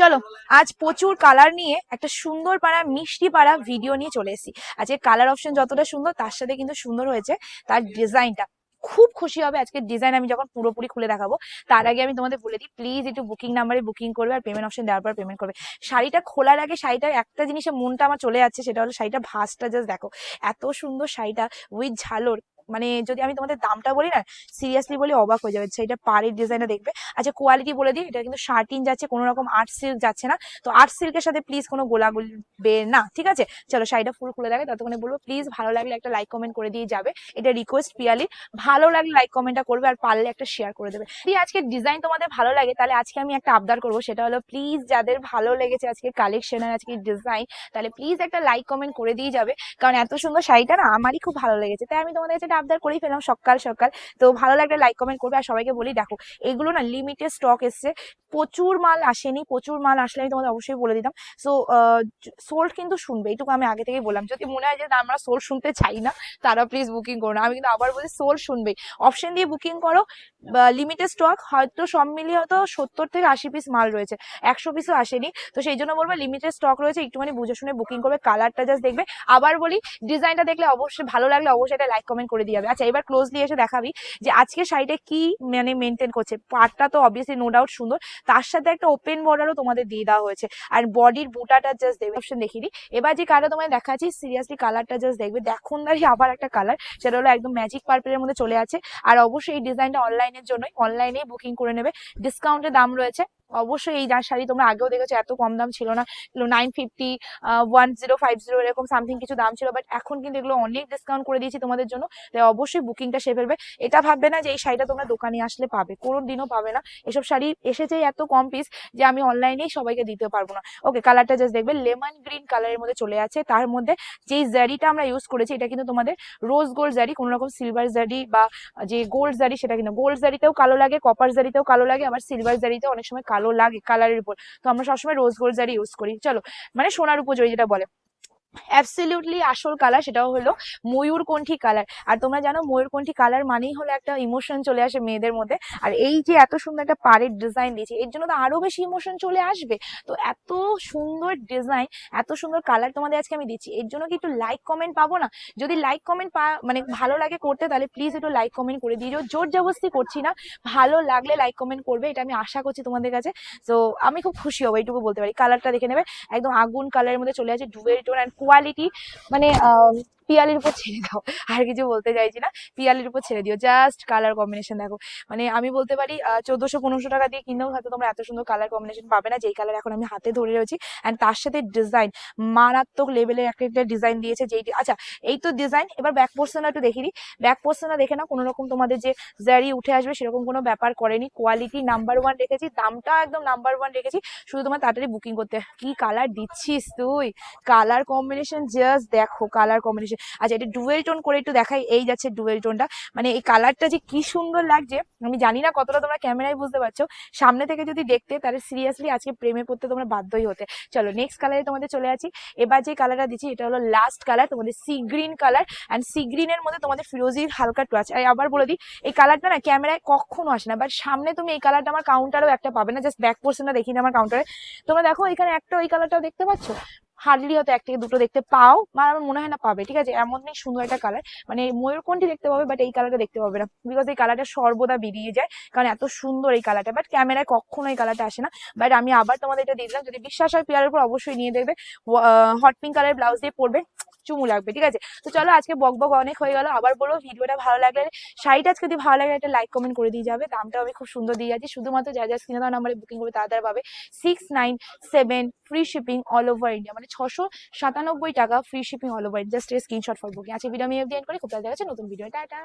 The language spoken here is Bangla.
চলো, আজ প্রচুর কালার নিয়ে একটা সুন্দর পাড়া, মিষ্টি পাড়া ভিডিও নিয়ে চলে এসেছি। আজকে কালার অপশন যতটা সুন্দর, তার সাথে কিন্তু সুন্দর হয়েছে তার ডিজাইনটা খুব খুশি হবে আজকে ডিজাইন আমি যখন পুরোপুরি খুলে দেখাবো, তার আগে আমি তোমাদের বলে দিই প্লিজ একটু বুকিং নাম্বারে বুকিং করবে আর পেমেন্ট অপশন দেওয়ার পর পেমেন্ট করবে। শাড়িটা খোলার আগে শাড়িটার একটা জিনিসে মনটা আমার চলে যাচ্ছে, সেটা হলো শাড়িটা ভাঁজটা জাস্ট দেখো। এত সুন্দর শাড়িটা উইথ ঝালর মানে যদি আমি তোমাদের দামটা বলি না সিরিয়াসলি বলি অবাক হয়ে যাবে। সেইটা পাড়ের ডিজাইনটা দেখবে। আচ্ছা কোয়ালিটি বলে দিই, এটা কিন্তু শার্টিন যাচ্ছে, কোনো রকম আর্ট সিল্ক যাচ্ছে না। তো আর্ট সিল্কের সাথে প্লিজ কোনো গোলাগুলবে না, ঠিক আছে? চলো, শাড়িটা ফুল খুলে দেখে ততক্ষণে বলব প্লিজ ভালো লাগলে একটা লাইক কমেন্ট করে দিয়ে যাবে। এটা রিকোয়েস্ট পিয়ালি। ভালো লাগলে লাইক কমেন্টটা করবে আর পারলে একটা শেয়ার করে দেবে। যদি আজকে ডিজাইন তোমাদের ভালো লাগে, তাহলে আজকে আমি একটা আবদার করব, সেটা হলো প্লিজ যাদের ভালো লেগেছে আজকে কালেকশন আর আজকে ডিজাইন তাহলে প্লিজ একটা লাইক কমেন্ট করে দিয়ে যাবে। কারণ এত সুন্দর শাড়িটা না, আমারই খুব ভালো লেগেছে। তাই আমি তোমাদের কাছে আবদার করেই ফেলাম সকাল সকাল। তো ভালো লাগলে লাইক কমেন্ট করবে আর সবাইকে বলি, দেখো, এগুলো না লিমিটেড স্টক এসছে। প্রচুর মাল আসেনি, প্রচুর মাল আসলে আমি তোমাদের অবশ্যই বলে দিতাম। সো সোল্ড কিন্তু শুনবে এইটুকু আমি আগে থেকেই বললাম। যদি মনে হয় যে আমরা সোল শুনতে চাই না, তারা প্লিজ বুকিং করো না। আমি কিন্তু আবার বলি সোল শুনবে। অপশন দিয়ে বুকিং করো লিমিটেড স্টক হয়তো সব মিলিয়ে হয়তো সত্তর থেকে আশি পিস মাল রয়েছে। একশো পিসও আসেনি। তো সেই জন্য বলব লিমিটেড স্টক রয়েছে। একটুখানি বুঝে শুনে বুকিং করবে কালারটা জাস্ট দেখবে। আবার বলি ডিজাইনটা দেখলে অবশ্যই ভালো লাগলে অবশ্যই এটা লাইক কমেন্ট করে দিয়ে যাবে। আচ্ছা এবার ক্লোজলি এসে দেখাবি যে আজকে শাড়িটা কি মানে মেনটেন করছে। পাটটা তো অবভিয়াসলি নো ডাউট সুন্দর। তার সাথে একটা ওপেন বর্ডারও তোমাদের দিয়ে দেওয়া হয়েছে। আর বডির বুটাটা জাস্ট দেবে অপশন দেখিয়ে দিই। এবার যে কালারটা তোমায় দেখাচ্ছি সিরিয়াসলি কালারটা জাস্ট দেখবে। দেখুন দাঁড়ি আবার একটা কালার সেটা হলো একদম ম্যাজিক পার্পেলের মধ্যে চলে আছে। আর অবশ্যই এই ডিজাইনটা অনলাইনের জন্যই অনলাইনেই বুকিং করে নেবে। ডিসকাউন্টের দাম রয়েছে অবশ্যই এই শাড়ি তোমরা আগেও দেখেছ, এত কম দাম ছিল না। Nine fifty one zero five zero এরকম সামথিং কিছু দাম ছিল বাট এখন কিন্তু এগুলো অনেক ডিসকাউন্ট করে দিয়েছি তোমাদের জন্য। তাই অবশ্যই বুকিংটা সে ফেলবে এটা ভাববে না যে এই শাড়িটা তোমরা দোকানে আসলে পাবে, কোনো দিনও পাবে না। এসব শাড়ি এসেছে এত কম পিস যে আমি অনলাইনেই সবাইকে দিতে পারব না। ওকে কালারটা জাস্ট দেখবে লেমন গ্রিন কালারের মধ্যে চলে আছে। তার মধ্যে যেই জারিটা আমরা ইউজ করেছি, এটা কিন্তু তোমাদের রোজ গোল্ড জারি কোনো রকম সিলভার জারি বা যে গোল্ড জারি সেটা কিন্তু গোল্ড জারিতেও কালো লাগে কপার জারিতেও কালো লাগে, আবার সিলভার জারিতেও অনেক সময় কালো লাগে কালারের উপর। তো আমরা সবসময় রোজ গোল্ড জারি ইউজ করি। চলো মানে সোনার উপজয়ী যেটা বলে। অ্যাবসলিউটলি আসল কালার সেটাও হলো ময়ূরকণ্ঠী কালার আর তোমরা জানো ময়ূরকণ্ঠী কালার মানেই হলো একটা ইমোশন চলে আসে মেয়েদের মধ্যে। আর এই যে এত সুন্দর একটা পাড়ের ডিজাইন দিয়েছে, এর জন্য তো আরও বেশি ইমোশন চলে আসবে। তো এত সুন্দর ডিজাইন এত সুন্দর কালার তোমাদের আজকে আমি দিচ্ছি। এর জন্য কি একটু লাইক কমেন্ট পাবো না? যদি লাইক কমেন্ট পা মানে ভালো লাগে করতে, তাহলে প্লিজ একটু লাইক কমেন্ট করে দিয়ে জোর জবরদস্তি করছি না। ভালো লাগলে লাইক কমেন্ট করবে, এটা আমি আশা করছি তোমাদের কাছে। তো আমি খুব খুশি হব, এইটুকু বলতে পারি। কালারটা দেখে নেবে। একদম আগুন কালারের মধ্যে চলে আছে ডুয়েল টোন অ্যান্ড কোয়ালিটি মানে আহ, পিয়ালির উপর ছেড়ে দাও। আর কিছু বলতে চাইছি না, পিয়ালির উপর ছেড়ে দিও। জাস্ট কালার কম্বিনেশন দেখো। মানে আমি বলতে পারি চোদ্দশো পনেরোশো টাকা দিয়ে কিনেও হয়তো তোমরা এত সুন্দর কালার কম্বিনেশন পাবে না, যেই কালার এখন আমি হাতে ধরে রয়েছি। অ্যান্ড তার সাথে ডিজাইন মারাত্মক লেভেলের একটা একটা ডিজাইন দিয়েছে যেইটি আচ্ছা এই তো ডিজাইন এবার ব্যাক পোর্শনটা একটু দেখে দিই ব্যাক পোর্শনটা দেখে না কোনো রকম তোমাদের যে জারি উঠে আসবে সেরকম কোনো ব্যাপার করেনি। কোয়ালিটি নাম্বার ওয়ান রেখেছি, দামটা একদম নাম্বার ওয়ান রেখেছি। শুধু তোমার তাড়াতাড়ি বুকিং করতে কি কালার দিচ্ছিস তুই? কালার কম্বিনেশন জাস্ট দেখো কালার কম্বিনেশন আচ্ছা এটা ডুয়েল টোন করে একটু দেখাই, এই যাচ্ছে ডুয়েল টোনটা মানে এই কালারটা যে কি সুন্দর লাগছে, আমি জানি না কতটা তোমরা ক্যামেরায় বুঝতে পারছ। সামনে থেকে যদি দেখতে, তাহলে সিরিয়াসলি আজকে প্রেমে পড়তে তোমরা বাধ্যই হতে। চলো নেক্সট কালারে তোমাদের চলে আছি এবার যে কালারটা দিচ্ছি, এটা হলো লাস্ট কালার তোমাদের sea green colour and sea গ্রিনের মধ্যে তোমাদের ফিরোজির হালকা টাচ আর আবার বলে দিই, এই কালারটা না ক্যামেরায় কখনো আসে না। বাট সামনে তুমি এই কালারটা আমার কাউন্টারেও একটা পাবে না। জাস্ট ব্যাক পোর্শনটা দেখি না আমার কাউন্টারে তোমরা দেখো, এখানে একটা ওই কালারটাও দেখতে পাচ্ছ? হার্ডলি হয়তো এক থেকে দুটো দেখতে পাও। বা আমার মনে হয় না পাবে, ঠিক আছে? এমন নেই সুন্দর একটা কালার মানে ময়ূরকণ্ঠী দেখতে পাবে বাট এই কালারটা দেখতে পাবে না। বিকজ এই কালারটা সর্বদা বেরিয়ে যায়, কারণ এত সুন্দর এই কালারটা বাট ক্যামেরায় কখনো এই কালারটা আসে না। বাট আমি আবার তোমাদের এটা দিয়ে দিলাম, যদি বিশ্বাস হয়, পেয়ারের উপর অবশ্যই নিয়ে দেখবে। হট পিঙ্ক কালার ব্লাউজ দিয়ে পরবে। চুমু লাগবে, ঠিক আছে? তো চলো আজকে বক বক অনেক হয়ে গেল, আবার বলো ভিডিওটা ভালো লাগলে, শাড়িটা আজকে যদি ভালো লাগে একটা লাইক কমেন্ট করে দিয়ে যাবে, দামটাও আমি খুব সুন্দর দিয়ে যাচ্ছি, শুধুমাত্র যা যা স্ক্রিনে দেওয়া নাম্বারে বুকিং করবে তারা পাবে six nine seven free shipping all over India মানে ছশো সাতানব্বই টাকা free shipping all over just screenshot for booking আজকে ভিডিও আমি এফ করি, খুব তাড়াতাড়ি নতুন ভিডিও টাটা!